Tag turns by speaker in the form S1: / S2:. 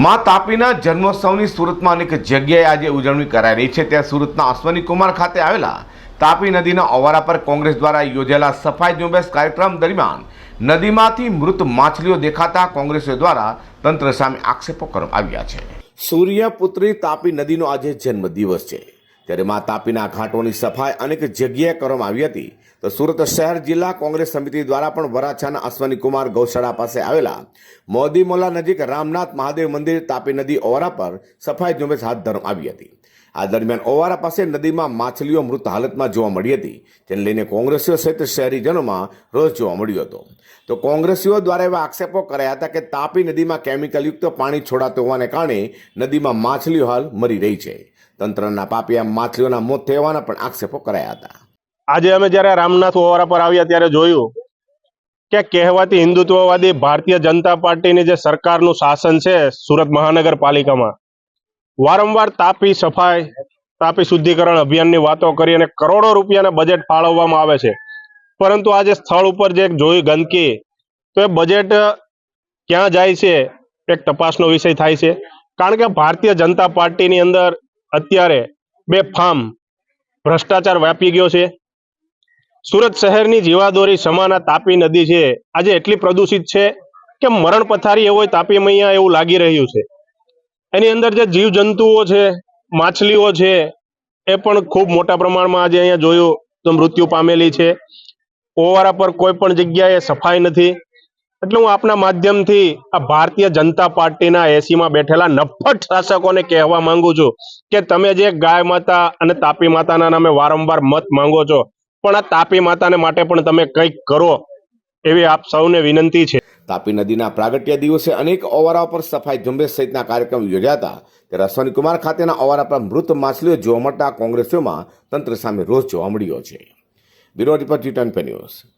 S1: માં તાપીના જન્મોત્સવની સુરતમાં અનેક જગ્યાએ આજે ઉજવણી કરાઈ રહી છે. ત્યાં સુરતના અશ્વની કુમાર ખાતે આવેલા તાપી નદીના અવારા પર કોંગ્રેસ દ્વારા યોજાયેલા સફાઈ ઝુંબેશ કાર્યક્રમ દરમિયાન નદીમાંથી મૃત માછલીઓ દેખાતા કોંગ્રેસીઓ દ્વારા તંત્ર સામે આક્ષેપો કરવામાં આવ્યા છે. સૂર્યપુત્રી તાપી નદીનો આજે જન્મદિવસ છે. ત્યારે મા તાપીના ઘાટોની સફાઈ અનેક જગ્યાએ કરવામાં આવી હતી, તો સુરત શહેર જિલ્લા કોંગ્રેસ સમિતિ દ્વારા પણ વરાછાના અશ્વની કુમાર ગૌશાળા પાસે આવેલા મોદી મોલા નજીક રામનાથ મહાદેવ મંદિર તાપી નદી ઓરા પર સફાઈ ઝુંબેશ હાથ ધરવામાં આવી હતી. આ દરમિયાન ઓવારા પાસે નદીમાં માછલીઓ મૃત હાલતમાં જોવા મળી હતી. તેને લઈને કોંગ્રેસીઓ સહિત શહેરીજનોમાં રોષ જોવા મળ્યો હતો. તો કોંગ્રેસીઓ દ્વારા એવા આક્ષેપો કરાયા હતા કે તાપી નદીમાં કેમિકલયુક્ત પાણી છોડાતું હોવાને કારણે નદીમાં માછલીઓ હાલ મરી રહી છે. તંત્રના પાપિયા માછલીઓના મોત થવાના પણ આક્ષેપો કરાયા હતા.
S2: આજે અમે જ્યારે રામનાથ ઓવારા પર આવ્યા ત્યારે જોયું કે કહેવાતી હિન્દુત્વવાદી ભારતીય જનતા પાર્ટીની જે સરકારનું શાસન છે સુરત મહાનગરપાલિકામાં વારંવાર તાપી સફાઈ, તાપી શુદ્ધિકરણ અભિયાનની વાતો કરી અને કરોડો રૂપિયાના બજેટ ફાળવવામાં આવે છે. પરંતુ આજે સ્થળ ઉપર જે જોઈ ગંદકી, તો એ બજેટ ક્યાં જાય છે? એક તપાસનો વિષય થાય છે. કારણ કે ભારતીય જનતા પાર્ટીની અંદર અત્યારે બે ફાર્મ ભ્રષ્ટાચાર વ્યાપી ગયો છે. સુરત શહેરની જીવાદોરી સમાના તાપી નદી છે. આજે એટલી પ્રદૂષિત છે કે મરણ પથારી એવો તાપી મૈયા એવું લાગી રહ્યું છે. એની અંદર જે જીવ જંતુઓ છે, માછલીઓ છે, એ પણ ખૂબ મોટા પ્રમાણમાં આજે અહીંયા જોયું તો મૃત્યુ પામેલી છે. ઓવારા પર કોઈ પણ જગ્યાએ સફાઈ નથી. એટલે હું આપના માધ્યમથી આ ભારતીય જનતા પાર્ટીના એસીમાં બેઠેલા નફટ શાસકોને કહેવા માંગુ છું કે તમે જે ગાય માતા અને તાપી માતાના નામે વારંવાર મત માંગો છો, પણ આ તાપી માતાને માટે પણ તમે કંઈક કરો એવી આપ સૌને વિનંતી છે.
S1: તાપી નદીના પ્રાગટ્ય દિવસે અનેક ઓવારા પર સફાઈ ઝુંબેશ સહિતના કાર્યક્રમ યોજાતા ત્યારે અશ્વની કુમાર ખાતેના ઓવારા પર મૃત માછલીઓ જોવા મળતા કોંગ્રેસીઓમાં તંત્ર સામે રોષ જોવા મળ્યો છે. Bureau report G twenty news.